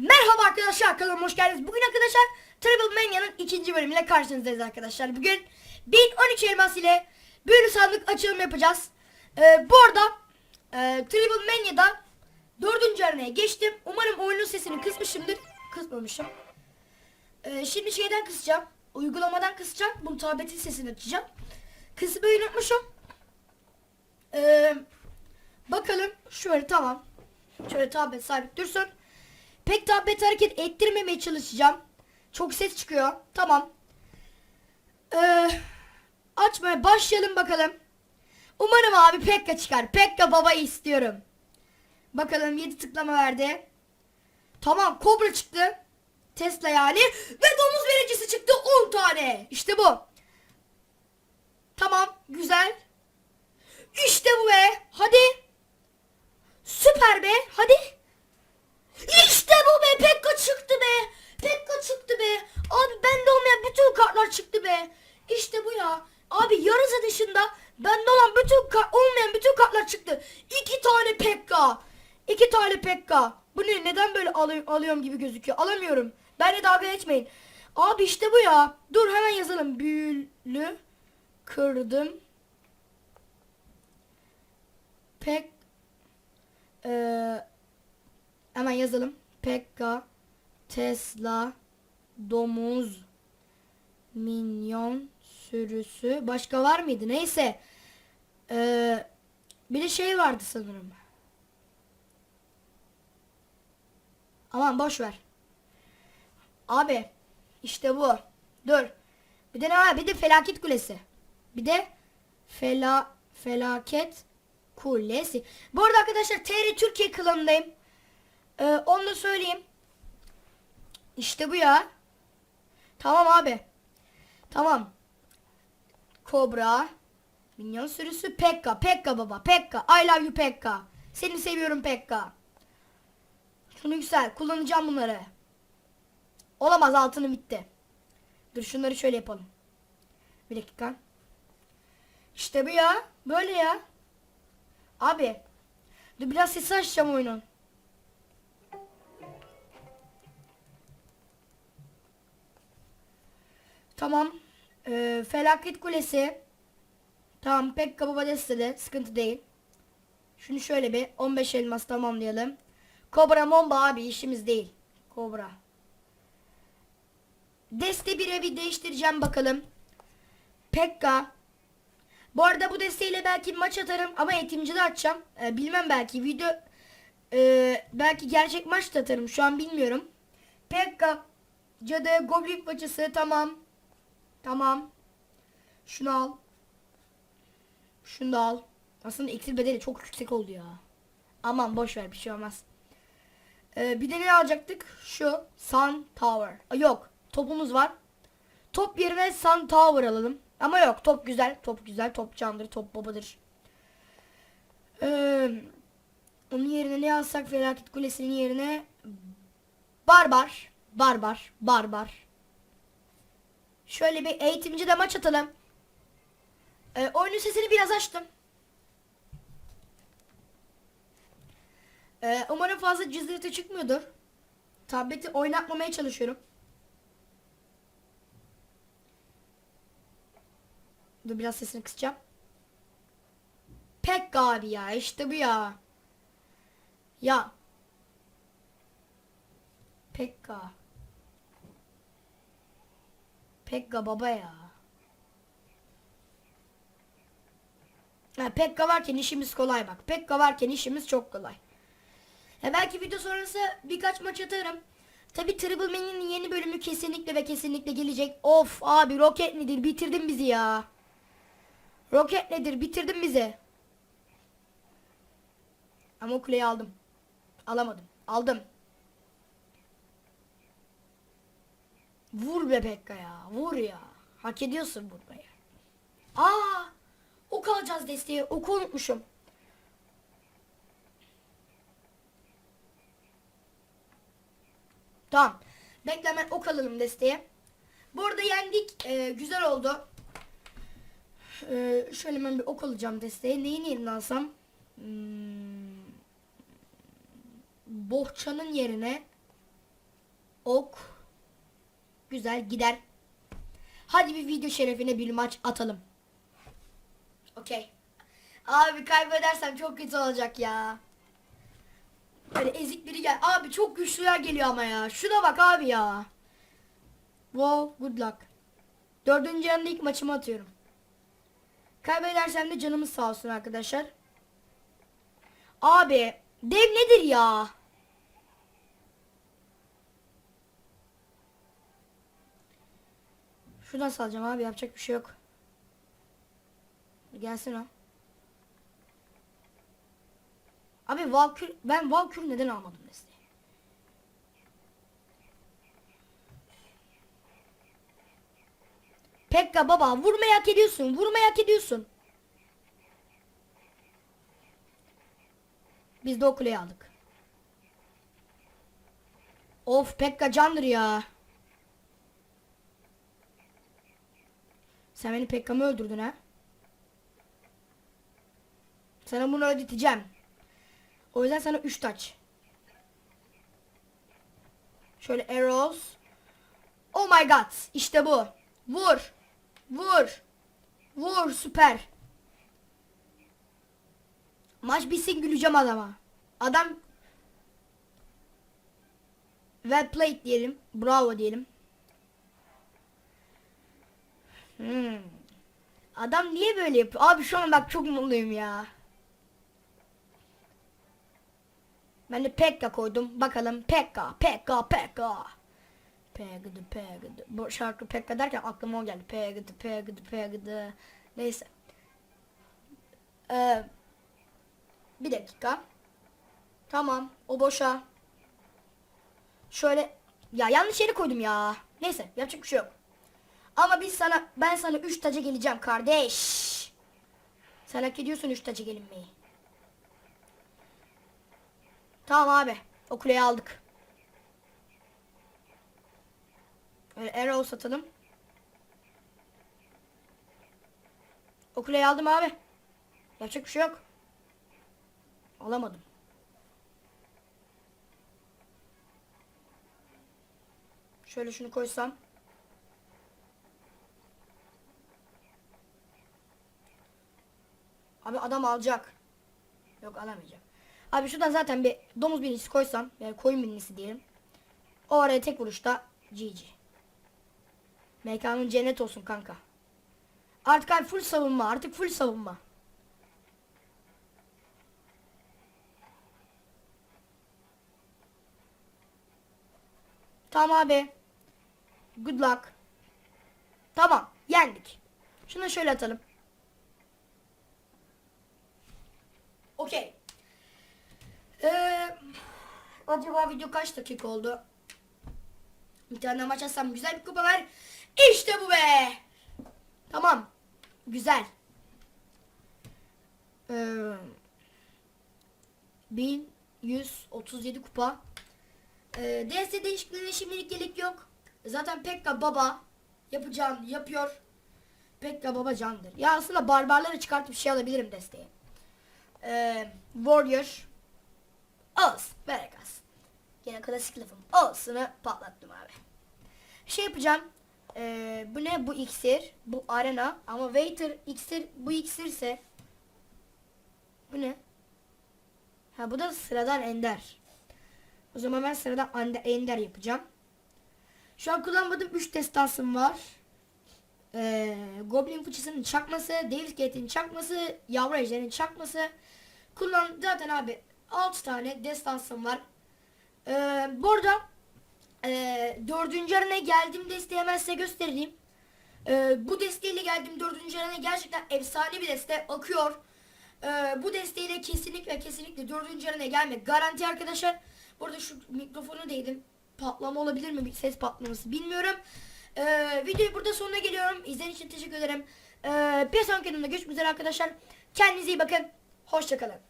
Merhaba arkadaşlar kanalıma hoş geldiniz. Bugün arkadaşlar Triple Mania'nın ikinci bölümüyle karşınızdayız arkadaşlar. Bugün 1013 elmas ile büyülü sandık açılımı yapacağız. Ee, bu arada e, Triple Mania'da dördüncü arenaya geçtim. Umarım oyunun sesini kısmışımdır. Kısmamışım. Ee, şimdi şeyden kısacağım. Uygulamadan kısacağım. Bunu tabletin sesini açacağım. Kısmayı unutmuşum. Ee, bakalım şöyle tamam. Şöyle tablet sabit dursun. Pek tablet hareket ettirmemeye çalışacağım. Çok ses çıkıyor. Tamam. Ee, açmaya başlayalım bakalım. Umarım abi Pekka çıkar. Pekka babayı istiyorum. Bakalım 7 tıklama verdi. Tamam Kobra çıktı. Tesla yani. Ve domuz vericisi çıktı 10 tane. İşte bu. Tamam güzel. İşte bu be. Hadi. Süper be. Hadi. İşte bu be. Pekka çıktı be. Pekka çıktı be. Abi bende olmayan bütün kartlar çıktı be. İşte bu ya. Abi yarısı dışında bende olan bütün kart olmayan bütün kartlar çıktı. İki tane Pekka. İki tane Pekka. Bu ne? Neden böyle alı- alıyorum gibi gözüküyor? Alamıyorum. Benle dalga geçmeyin. Abi işte bu ya. Dur hemen yazalım. Büyülü kırdım. Pek Ee, hemen yazalım. Pekka, Tesla, domuz, minyon sürüsü. Başka var mıydı? Neyse. Ee, bir de şey vardı sanırım. Aman boş ver. Abi işte bu. Dur. Bir de ne var? Bir de felaket kulesi. Bir de fela felaket kulesi. Bu arada arkadaşlar TR Türkiye klanındayım. Ee, onu da söyleyeyim. İşte bu ya. Tamam abi. Tamam. Kobra. Minyon sürüsü Pekka. Pekka baba. Pekka. I love you Pekka. Seni seviyorum Pekka. Şunu güzel. Kullanacağım bunları. Olamaz altını bitti. Dur şunları şöyle yapalım. Bir dakika. İşte bu ya. Böyle ya. Abi. Dur biraz sesi açacağım oyunun. Tamam. Ee, felaket kulesi. Tamam Pekka Baba destede. Sıkıntı değil. Şunu şöyle bir 15 elmas tamamlayalım. Kobra Momba abi işimiz değil. Kobra. Deste bir değiştireceğim bakalım. Pekka. Bu arada bu desteğiyle belki maç atarım ama eğitimcide açacağım. Ee, bilmem belki video e, belki gerçek maç da atarım şu an bilmiyorum. Pekka. Cadı Goblin paçası tamam. Tamam. Şunu al. Şunu da al. Aslında iksir bedeli çok yüksek oldu ya. Aman boş ver bir şey olmaz. Ee, bir de ne alacaktık? Şu Sun Tower. Aa, yok. Topumuz var. Top yerine Sun Tower alalım. Ama yok top güzel. Top güzel. Top candır. Top babadır. Ee, onun yerine ne alsak felaket kulesinin yerine Barbar. Barbar. Barbar. Şöyle bir eğitimci de maç atalım. Ee, oyunun sesini biraz açtım. Ee, umarım fazla cızırtı çıkmıyordur. Tableti oynatmamaya çalışıyorum. Dur biraz sesini kısacağım. Pek abi ya işte bu ya. Ya. Pekka. Pekka baba ya. Ha, Pekka varken işimiz kolay bak. Pekka varken işimiz çok kolay. Ya belki video sonrası birkaç maç atarım. Tabi Triple Man'in yeni bölümü kesinlikle ve kesinlikle gelecek. Of abi roket nedir bitirdin bizi ya. Roket nedir bitirdin bizi. Ama kuleyi aldım. Alamadım. Aldım. Vur be Pekka ya. Vur ya. Hak ediyorsun vurmayı. Aa! Ok alacağız desteği. Oku unutmuşum. Tamam. Bekle hemen ok alalım desteğe. Bu arada yendik. Ee, güzel oldu. Ee, şöyle hemen bir ok alacağım desteğe. Neyin yerine alsam? Hmm, bohçanın yerine Ok. Güzel gider. Hadi bir video şerefine bir maç atalım. Okey. Abi kaybedersem çok kötü olacak ya. Böyle ezik biri gel. Abi çok güçlüler geliyor ama ya. Şuna bak abi ya. Wow, good luck. Dördüncü yanında ilk maçımı atıyorum. Kaybedersem de canımız sağ olsun arkadaşlar. Abi, dev nedir ya? Şuradan salacağım abi yapacak bir şey yok. Gelsin o. Abi Valkür ben Valkür neden almadım desteği? Pekka baba vurmayı hak ediyorsun. Vurmayı hak ediyorsun. Biz de o aldık. Of Pekka candır ya. Sen beni Pekka'mı öldürdün ha. Sana bunu ödeteceğim. O yüzden sana 3 taç. Şöyle arrows. Oh my god. İşte bu. Vur. Vur. Vur süper. Maç bitsin güleceğim adama. Adam well played diyelim. Bravo diyelim. Hmm. Adam niye böyle yapıyor? Abi şu an bak çok mutluyum ya. Ben de Pekka koydum. Bakalım Pekka, Pekka, Pekka. Pegdı, Pegdı. Bu şarkı Pekka derken aklıma o geldi. Pegdı, Pegdı, Pegdı. Neyse. Ee, bir dakika. Tamam. O boşa. Şöyle. Ya yanlış yere koydum ya. Neyse yapacak bir şey yok. Ama biz sana ben sana 3 taca geleceğim kardeş. Sen hak ediyorsun 3 taca gelinmeyi. Tamam abi. O kuleyi aldık. Öyle arrow satalım. O kuleyi aldım abi. Yapacak bir şey yok. Alamadım. Şöyle şunu koysam. Abi adam alacak. Yok alamayacak. Abi şuradan zaten bir domuz binicisi koysam. Yani koyun binicisi diyelim. O araya tek vuruşta GG. Mekanın cennet olsun kanka. Artık abi full savunma. Artık full savunma. Tamam abi. Good luck. Tamam. Yendik. Şunu şöyle atalım. Okey. Ee, acaba video kaç dakika oldu? Bir tane maç atsam güzel bir kupa ver. İşte bu be. Tamam. Güzel. Ee, 1137 kupa. Ee, DS değişikliğine şimdilik gerek yok. Zaten Pekka baba yapacağını yapıyor. Pekka baba candır. Ya aslında barbarları çıkartıp şey alabilirim desteğe. Ee, Warrior Olsun. Böyle kalsın. Yine klasik lafım. Olsun'u patlattım abi. Şey yapacağım. Ee, bu ne? Bu iksir. Bu arena. Ama waiter iksir. Bu iksirse. Bu ne? Ha bu da sıradan ender. O zaman ben sıradan ende- ender yapacağım. Şu an kullanmadığım 3 destansım var. Ee, Goblin fıçısının çakması, Davis Gate'in çakması, Yavru Ejder'in çakması. Kullan zaten abi 6 tane destansım var. Ee, burada e, dördüncü arenaya geldiğim desteği hemen size göstereyim. Ee, bu desteğiyle geldiğim dördüncü arenaya gerçekten efsane bir deste akıyor. Ee, bu desteğiyle kesinlikle kesinlikle dördüncü arenaya gelmek garanti arkadaşlar. Burada şu mikrofonu değdim. Patlama olabilir mi? Bir ses patlaması bilmiyorum. Ee, videoyu burada sonuna geliyorum. İzlediğiniz için teşekkür ederim. Ee, bir sonraki videomda görüşmek üzere arkadaşlar. Kendinize iyi bakın. Hoşçakalın.